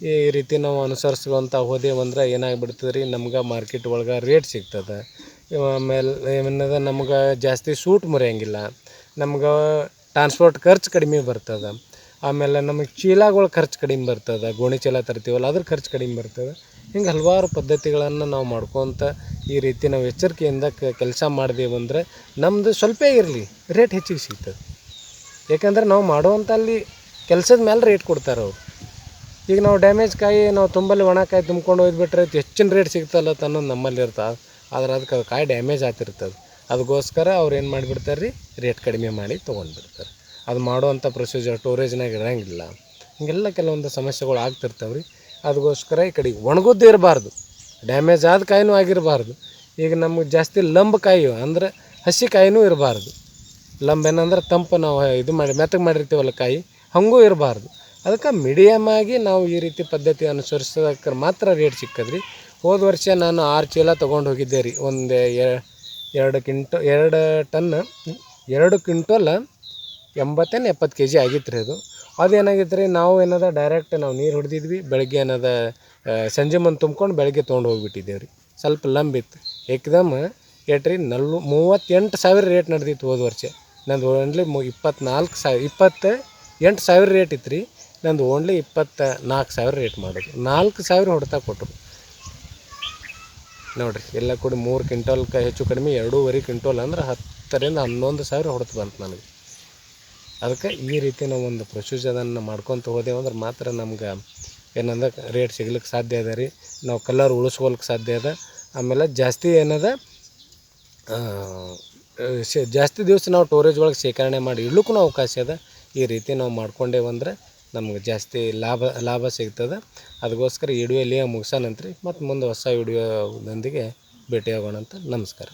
A: ಈ ರೀತಿ ನಾವು ಅನುಸರಿಸುವಂಥ ಹೋದೆವಂದ್ರೆ ಏನಾಗ್ಬಿಡ್ತದೆ ರೀ ನಮ್ಗೆ ಮಾರ್ಕೆಟ್ ಒಳಗೆ ರೇಟ್ ಸಿಗ್ತದೆ. ಆಮೇಲೆ ಏನದ ನಮ್ಗೆ ಜಾಸ್ತಿ ಸೂಟ್ ಮುರಿಯಂಗಿಲ್ಲ. ನಮ್ಗೆ ಟ್ರಾನ್ಸ್ಪೋರ್ಟ್ ಖರ್ಚು ಕಡಿಮೆ ಬರ್ತದೆ. ಆಮೇಲೆ ನಮಗೆ ಚೀಲಗಳು ಖರ್ಚು ಕಡಿಮೆ ಬರ್ತದೆ, ಗೋಣಿ ಚೀಲ ತರ್ತೀವಲ್ಲ ಅದ್ರ ಖರ್ಚು ಕಡಿಮೆ ಬರ್ತದೆ. ಹಿಂಗೆ ಹಲವಾರು ಪದ್ಧತಿಗಳನ್ನು ನಾವು ಮಾಡ್ಕೊತ ಈ ರೀತಿ ನಾವು ಎಚ್ಚರಿಕೆಯಿಂದ ಕೆಲಸ ಮಾಡಿದೆವಂದ್ರೆ ನಮ್ಮದು ಸ್ವಲ್ಪ ಇರಲಿ, ರೇಟ್ ಹೆಚ್ಚಿಗೆ ಸಿಗ್ತದೆ. ಯಾಕಂದ್ರೆ ನಾವು ಮಾಡುವಂಥ ಅಲ್ಲಿ ಕೆಲಸದ ಮೇಲೆ ರೇಟ್ ಕೊಡ್ತಾರೆ ಅವರು. ಈಗ ನಾವು ಡ್ಯಾಮೇಜ್ ಕಾಯಿ, ನಾವು ತುಂಬಲ್ಲಿ ಒಣ ಕಾಯಿ ತುಂಬ್ಕೊಂಡು ಹೋಗ್ಬಿಟ್ರೆ ಹೆಚ್ಚಿನ ರೇಟ್ ಸಿಗ್ತಲ್ಲ ಅನ್ನೋದು ನಮ್ಮಲ್ಲಿ ಇರ್ತದೆ ಆದ್ರೆ ಅದಕ್ಕೆ ಅದು ಕಾಯಿ ಡ್ಯಾಮೇಜ್ ಆಗ್ತಿರ್ತದೆ. ಅದಕ್ಕೋಸ್ಕರ ಅವ್ರು ಏನು ಮಾಡಿಬಿಡ್ತಾರೆ ರೀ ರೇಟ್ ಕಡಿಮೆ ಮಾಡಿ ತೊಗೊಂಡ್ಬಿಡ್ತಾರೆ. ಅದು ಮಾಡುವಂಥ ಪ್ರೊಸೀಜರ್ ಟೋರೇಜ್ನಾಗ ಇರೋಂಗಿಲ್ಲ. ಹಿಂಗೆಲ್ಲ ಕೆಲವೊಂದು ಸಮಸ್ಯೆಗಳು ಆಗ್ತಿರ್ತಾವೆ ರೀ ಅದಕ್ಕೋಸ್ಕರ ಈ ಕಡೆಗೆ ಒಣಗೋದು ಇರಬಾರ್ದು. ಡ್ಯಾಮೇಜ್ ಆದ ಕಾಯಿನೂ ಆಗಿರಬಾರ್ದು. ಈಗ ನಮಗೆ ಜಾಸ್ತಿ ಲಂಬ ಕಾಯಿ ಅಂದ್ರೆ ಹಸಿ ಕಾಯಿನೂ ಇರಬಾರ್ದು. ಲಂಬ ಏನಂದ್ರೆ ತಂಪು ನಾವು ಇದು ಮಾಡಿ ಮೆತ್ತಗೆ ಮಾಡಿರ್ತೀವಲ್ಲ ಕಾಯಿ, ಹಾಗೂ ಇರಬಾರ್ದು. ಅದಕ್ಕೆ ಮೀಡಿಯಮ್ ಆಗಿ ನಾವು ಈ ರೀತಿ ಪದ್ಧತಿ ಅನುಸರಿಸೋದಕ್ಕೆ ಮಾತ್ರ ರೇಟ್ ಸಿಕ್ಕದ್ರಿ. ಹೋದ ವರ್ಷ ನಾನು ಆರು ಚೀಲ ತೊಗೊಂಡು ಹೋಗಿದ್ದೆ ರೀ. ಒಂದು ಎರಡು ಕ್ವಿಂಟ, ಎರಡು ಟನ್ ಎರಡು ಕ್ವಿಂಟೋಲ ಎಂಬತ್ತೇನು ಎಪ್ಪತ್ತು ಕೆ ಜಿ ಆಗಿತ್ತು ರೀ ಅದು. ಅದೇನಾಗಿತ್ತು ರೀ ನಾವು ಏನದ ಡೈರೆಕ್ಟ್ ನಾವು ನೀರು ಹೊಡೆದಿದ್ವಿ, ಬೆಳಗ್ಗೆ ಏನದ ಸಂಜೆ ಮುಂದೆ ತುಂಬ್ಕೊಂಡು ಬೆಳಗ್ಗೆ ತೊಗೊಂಡು ಹೋಗಿಬಿಟ್ಟಿದ್ದೇವೆ ರೀ. ಸ್ವಲ್ಪ ಲಂಬಿತ್ತು ಏಕ್ದಮ್ ಏಟ್ರಿ ನಲ್ವ ಮೂವತ್ತೆಂಟು ಸಾವಿರ ರೇಟ್ ನಡೆದಿತ್ತು ಹೋದ ವರ್ಷ. ನಂದು ಓನ್ಲಿ ಮು, ಇಪ್ಪತ್ನಾಲ್ಕು ಸಾವಿರ ಇಪ್ಪತ್ತು ಎಂಟು ಸಾವಿರ ರೇಟ್ ಇತ್ತು ರೀ. ನಂದು ಓನ್ಲಿ ಇಪ್ಪತ್ತ ನಾಲ್ಕು ಸಾವಿರ ರೇಟ್ ಮಾಡೋದು ನಾಲ್ಕು ಸಾವಿರ ಹೊಡ್ತಾ ಕೊಟ್ಟರು. ನೋಡಿರಿ, ಎಲ್ಲ ಕೂಡ ಮೂರು ಕ್ವಿಂಟಲ್ಗೆ ಹೆಚ್ಚು ಕಡಿಮೆ ಎರಡೂವರೆ ಕ್ವಿಂಟಲ್ ಅಂದ್ರೆ ಹತ್ತರಿಂದ ಹನ್ನೊಂದು ಸಾವಿರ ಹೊಡೆತು ಬಂತು ನನಗೆ. ಅದಕ್ಕೆ ಈ ರೀತಿ ನಾವು ಒಂದು ಪ್ರೊಸೀಜರನ್ನು ಮಾಡ್ಕೊತ ಹೋದೆವು ಅಂದ್ರೆ ಮಾತ್ರ ನಮ್ಗೆ ಏನಂದ್ರೆ ರೇಟ್ ಸಿಗ್ಲಿಕ್ಕೆ ಸಾಧ್ಯ ಅದ ರೀ. ನಾವು ಕಲರ್ ಉಳಿಸ್ಕೊಳಕ್ಕೆ ಸಾಧ್ಯ ಅದ. ಆಮೇಲೆ ಜಾಸ್ತಿ ಏನದ ಜಾಸ್ತಿ ದಿವಸ ನಾವು ಟೋರೇಜ್ ಒಳಗೆ ಶೇಖರಣೆ ಮಾಡಿ ಇಡ್ಲಿಕ್ಕೂ ಅವಕಾಶ ಅದ. ಈ ರೀತಿ ನಾವು ಮಾಡ್ಕೊಂಡೇವಂದ್ರೆ ನಮ್ಗೆ ಜಾಸ್ತಿ ಲಾಭ ಲಾಭ ಸಿಗ್ತದೆ. ಅದಕ್ಕೋಸ್ಕರ ವಿಡಿಯೋ ಇಲ್ಲಿಗೆ ಮುಗಿಸೋಣಂತ್ರಿ ಮತ್ತು ಮುಂದೆ ಹೊಸ ವಿಡಿಯೋದೊಂದಿಗೆ ಭೇಟಿಯಾಗೋಣ ಅಂತ ನಮಸ್ಕಾರ.